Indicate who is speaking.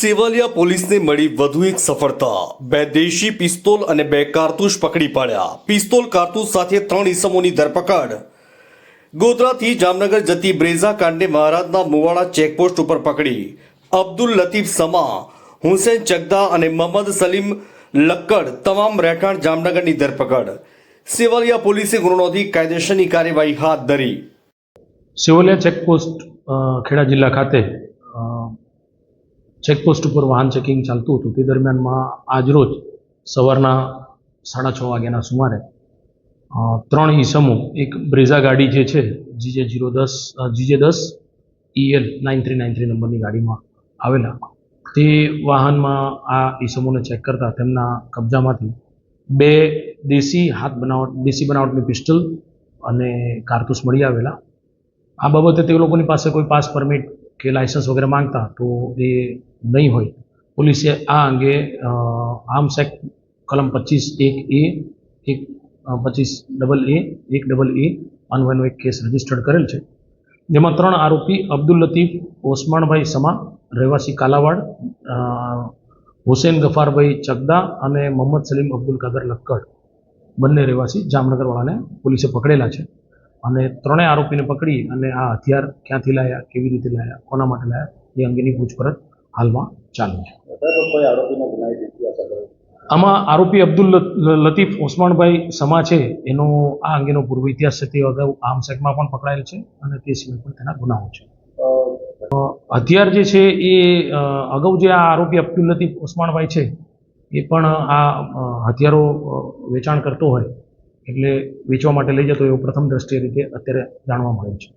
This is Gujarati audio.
Speaker 1: સેવાલિયા પોલીસને મળી વધુ એક સફળતા. બે દેશી પિસ્તોલ અને બે કારતૂસ પકડી પાડ્યા. પિસ્તોલ કારતૂસ સાથે ત્રણ ઇસમોની ધરપકડ. ગોધરાથી જામનગર જતી બ્રેઝા કાંડને મહારાજના મુવાડા ચેકપોસ્ટ ઉપર પકડી. અબ્દુલ લતીફ સમા, હુસેન ચગદા અને મોહમ્મદ સલીમ લક્કડ તમામ રહેઠાણ જામનગરની ધરપકડ. સેવાલિયા પોલીસે ગુનો નોંધી કાયદેસરની કાર્યવાહી હાથ ધરી.
Speaker 2: સેવાલિયા ચેકપોસ્ટ ખેડા જિલ્લા ખાતે ચેકપોસ્ટ ઉપર વાહન ચેકિંગ ચાલતું હતું. તે દરમિયાનમાં આજરોજ સવારના સાડા છ વાગ્યાના સુમારે ત્રણ ઈસમો, એક બ્રેઝા ગાડી જે છે, જીજે જીરો દસ જીજે દસ E L nine three nine three નંબરની ગાડીમાં આવેલા. તે વાહનમાં આ ઈસમોને ચેક કરતા તેમના કબજામાંથી બે દેશી હાથ બનાવટ, દેશી બનાવટની પિસ્ટલ અને કારતૂસ મળી આવેલા. આ બાબતે તે લોકોની પાસે કોઈ પાસ પરમિટ કે લાયસન્સ વગેરે માંગતા તો એ નહીં હોય. પોલીસે આ અંગે આર્મ્સ એક્ટ કલમ પચીસ એક એ, એક પચીસ ડબલ એ, એક ડબલ એ અન્વયનો એક કેસ રજીસ્ટર્ડ કરેલ છે. જેમાં ત્રણ આરોપી અબ્દુલ લતીફ ઓસમાણભાઈ સમા, રહેવાસી કાલાવાડ હુસેન ગફારભાઈ ચગદા અને મોહમ્મદ સલીમ અબ્દુલ કાદર લક્કડ. બંને રહેવાસી જામનગરવાળાને પોલીસે પકડેલા છે. અને ત્રણેય આરોપીને પકડી અને આ હથિયાર ક્યાંથી લાયા કેવી રીતે લાયા કોના માટે લાયા એ અંગેની પૂછપરછ હાલમાં ચાલુ છે. આમાં આરોપી અબ્દુલ લતીફ ઓસમાણભાઈ સમા છે એનો આ અંગેનો પૂર્વ ઇતિહાસ છે તે અગાઉ આમ એક્ટમાં પણ પકડાયેલ છે અને તે સિવાય પણ તેના ગુનાઓ છે. હથિયાર જે છે એ અગાઉ જે આ આરોપી અબ્દુલ લતીફ ઓસમાણભાઈ છે એ પણ આ હથિયારો વેચાણ કરતો હોય. એટલે વેચવા માટે લઈ જતો એવો પ્રથમ દ્રષ્ટિએ રીતે અત્યારે જાણવા મળે છે.